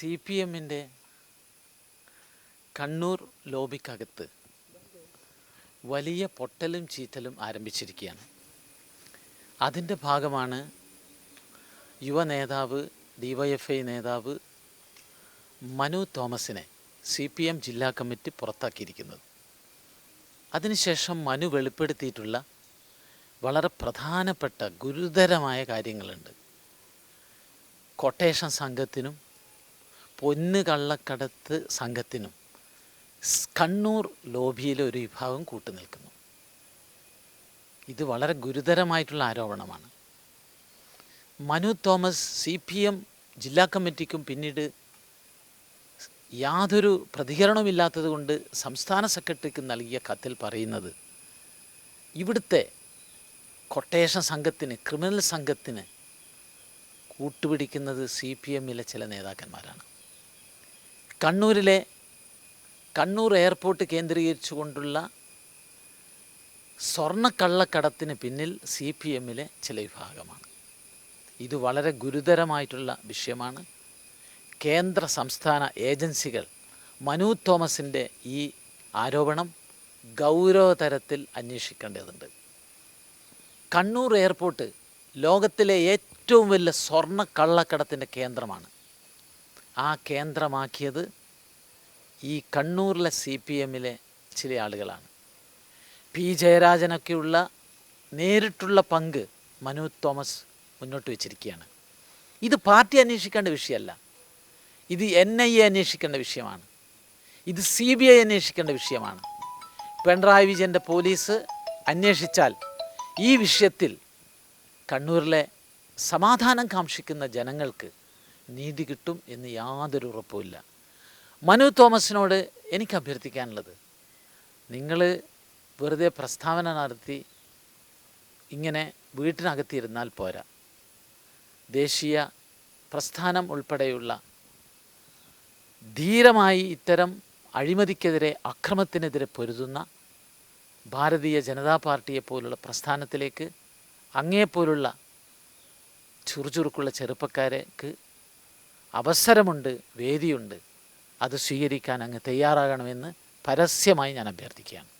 C P എമ്മിന്റെ കണ്ണൂർ ലോബിക്കകത്ത് വലിയ പൊട്ടലും ചീറ്റലും ആരംഭിച്ചിരിക്കുകയാണ്. അതിന്റെ ഭാഗമാണ് യുവ നേതാവ് ഡി വൈ എഫ് ഐ നേതാവ് മനു തോമസിനെ സി പി എം ജില്ലാ കമ്മിറ്റി പുറത്താക്കിയിരിക്കുന്നത്. അതിനുശേഷം മനു വെളിപ്പെടുത്തിയിട്ടുള്ള വളരെ പ്രധാനപ്പെട്ട ഗുരുതരമായ കാര്യങ്ങളുണ്ട്. കൊട്ടേഷൻ സംഘത്തിനും പൊന്ന് കള്ളക്കടത്ത് സംഘത്തിനും കണ്ണൂർ ലോബിയിലെ ഒരു വിഭാഗം കൂട്ടുനിൽക്കുന്നു ഇത് വളരെ ഗുരുതരമായിട്ടുള്ള ആരോപണമാണ്. Manu Thomas C P M ജില്ലാ കമ്മിറ്റിക്കും പിന്നീട് യാതൊരു പ്രതികരണവുമില്ലാത്തത് കൊണ്ട് സംസ്ഥാന സെക്രട്ടറിക്ക് നൽകിയ കത്തിൽ പറയുന്നത് ഇവിടുത്തെ കൊട്ടേഷൻ സംഘത്തിന് ക്രിമിനൽ സംഘത്തിന് കൂട്ടുപിടിക്കുന്നത് സി പി എമ്മിലെ ചില നേതാക്കന്മാരാണ്. കണ്ണൂരിലെ കണ്ണൂർ എയർപോർട്ട് കേന്ദ്രീകരിച്ചുകൊണ്ടുള്ള സ്വർണക്കള്ളക്കടത്തിന് പിന്നിൽ സി പി എമ്മിലെ ചില വിഭാഗമാണ്. ഇത് വളരെ ഗുരുതരമായിട്ടുള്ള വിഷയമാണ്. കേന്ദ്ര സംസ്ഥാന ഏജൻസികൾ മനു തോമസിന്റെ ഈ ആരോപണം ഗൗരവതരത്തിൽ അന്വേഷിക്കേണ്ടതുണ്ട്. കണ്ണൂർ എയർപോർട്ട് ലോകത്തിലെ ഏറ്റവും വലിയ സ്വർണ കള്ളക്കടത്തിന്റെ കേന്ദ്രമാണ്. ആ കേന്ദ്രമാക്കിയത് ഈ കണ്ണൂരിലെ സി പി എമ്മിലെ ചില ആളുകളാണ്. പി. ജയരാജനൊക്കെയുള്ള നേരിട്ടുള്ള പങ്ക് മനു തോമസ് മുന്നോട്ട് വെച്ചിരിക്കുകയാണ്. ഇത് പാർട്ടി അന്വേഷിക്കേണ്ട വിഷയമല്ല. ഇത് എൻ ഐ എ അന്വേഷിക്കേണ്ട വിഷയമാണ്. ഇത് സി ബി ഐ അന്വേഷിക്കേണ്ട വിഷയമാണ്. പിണറായി വിജയന്റെ പോലീസ് അന്വേഷിച്ചാൽ ഈ വിഷയത്തിൽ കണ്ണൂരിലെ സമാധാനം കാക്ഷിക്കുന്ന ജനങ്ങൾക്ക് നീതി കിട്ടും എന്ന് യാതൊരു ഉറപ്പുമില്ല. മനു തോമസിനോട് എനിക്ക് അഭ്യർത്ഥിക്കാനുള്ളത് നിങ്ങൾ വെറുതെ പ്രസ്താവന നടത്തി ഇങ്ങനെ വീട്ടിനകത്തിരുന്നാൽ പോരാ. ദേശീയ പ്രസ്ഥാനം ഉൾപ്പെടെയുള്ള ധീരമായി ഇത്തരം അഴിമതിക്കെതിരെ അക്രമത്തിനെതിരെ പൊരുതുന്ന ഭാരതീയ ജനതാ പാർട്ടിയെ പോലുള്ള പ്രസ്ഥാനത്തിലേക്ക് അങ്ങേപ്പോലുള്ള ചുറുചുറുക്കുള്ള ചെറുപ്പക്കാർക്ക് അവസരമുണ്ട് വേദിയുണ്ട്. അത് സ്വീകരിക്കാൻ അങ്ങ് തയ്യാറാകണമെന്ന് പരസ്യമായി ഞാൻ അഭ്യർത്ഥിക്കുകയാണ്.